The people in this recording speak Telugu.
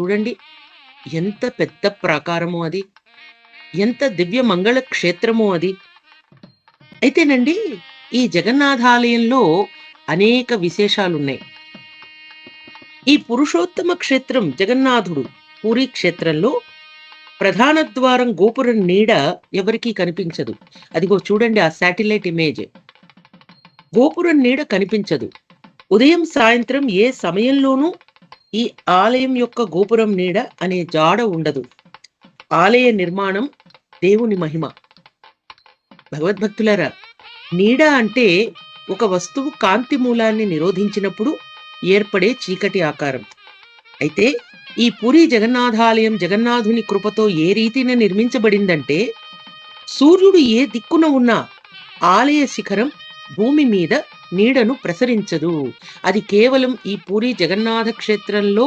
చూడండి ఎంత పెద్ద ప్రాకారము అది. ఎంత దివ్య మంగళ క్షేత్రము అది. అయితేనండి ఈ జగన్నాథాలయంలో అనేక విశేషాలున్నాయి. ఈ పురుషోత్తమ క్షేత్రం జగన్నాథుడు పూరి క్షేత్రంలో ప్రధాన ద్వారం గోపురం నీడ ఎవరికీ కనిపించదు. అదిగో చూడండి ఆ శాటిలైట్ ఇమేజ్. గోపురం నీడ కనిపించదు. ఉదయం, సాయంత్రం ఏ సమయంలోనూ ఈ ఆలయం యొక్క గోపురం నీడ అనే జాడ ఉండదు. ఆలయ నిర్మాణం దేవుని మహిమ. భగవద్భక్తులారా నీడ అంటే ఒక వస్తువు కాంతి మూలాన్ని నిరోధించినప్పుడు ఏర్పడే చీకటి ఆకారం. అయితే ఈ పూరి జగన్నాథాలయం జగన్నాథుని కృపతో ఏ రీతిన నిర్మించబడిందంటే సూర్యుడు ఏ దిక్కున ఉన్నా ఆలయ శిఖరం భూమి మీద నీడను ప్రసరించదు. అది కేవలం ఈ పూరి జగన్నాథ క్షేత్రంలో